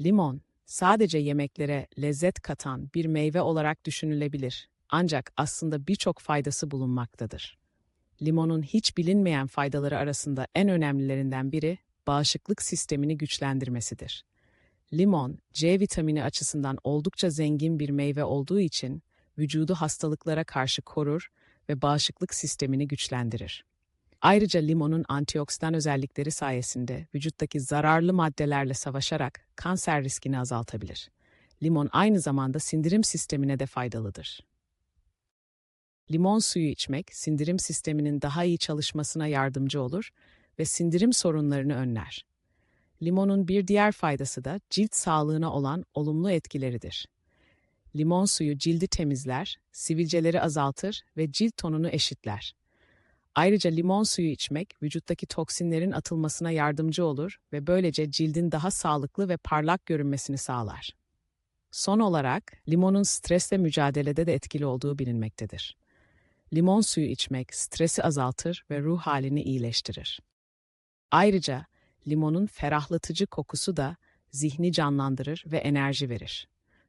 Limon, sadece yemeklere lezzet katan bir meyve olarak düşünülebilir. Ancak aslında birçok faydası bulunmaktadır. Limonun hiç bilinmeyen faydaları arasında en önemlilerinden biri bağışıklık sistemini güçlendirmesidir. Limon, C vitamini açısından oldukça zengin bir meyve olduğu için vücudu hastalıklara karşı korur ve bağışıklık sistemini güçlendirir. Ayrıca limonun antioksidan özellikleri sayesinde vücuttaki zararlı maddelerle savaşarak kanser riskini azaltabilir. Limon aynı zamanda sindirim sistemine de faydalıdır. Limon suyu içmek sindirim sisteminin daha iyi çalışmasına yardımcı olur ve sindirim sorunlarını önler. Limonun bir diğer faydası da cilt sağlığına olan olumlu etkileridir. Limon suyu cildi temizler, sivilceleri azaltır ve cilt tonunu eşitler. Ayrıca limon suyu içmek vücuttaki toksinlerin atılmasına yardımcı olur ve böylece cildin daha sağlıklı ve parlak görünmesini sağlar. Son olarak limonun stresle mücadelede de etkili olduğu bilinmektedir. Limon suyu içmek stresi azaltır ve ruh halini iyileştirir. Ayrıca limonun ferahlatıcı kokusu da zihni canlandırır ve enerji verir.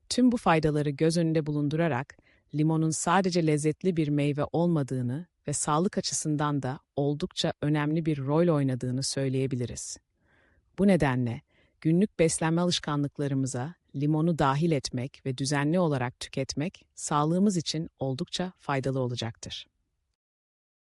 Tüm bu faydaları göz önünde bulundurarak limonun sadece lezzetli bir meyve olmadığını ve sağlık açısından da oldukça önemli bir rol oynadığını söyleyebiliriz. Bu nedenle günlük beslenme alışkanlıklarımıza limonu dahil etmek ve düzenli olarak tüketmek sağlığımız için oldukça faydalı olacaktır.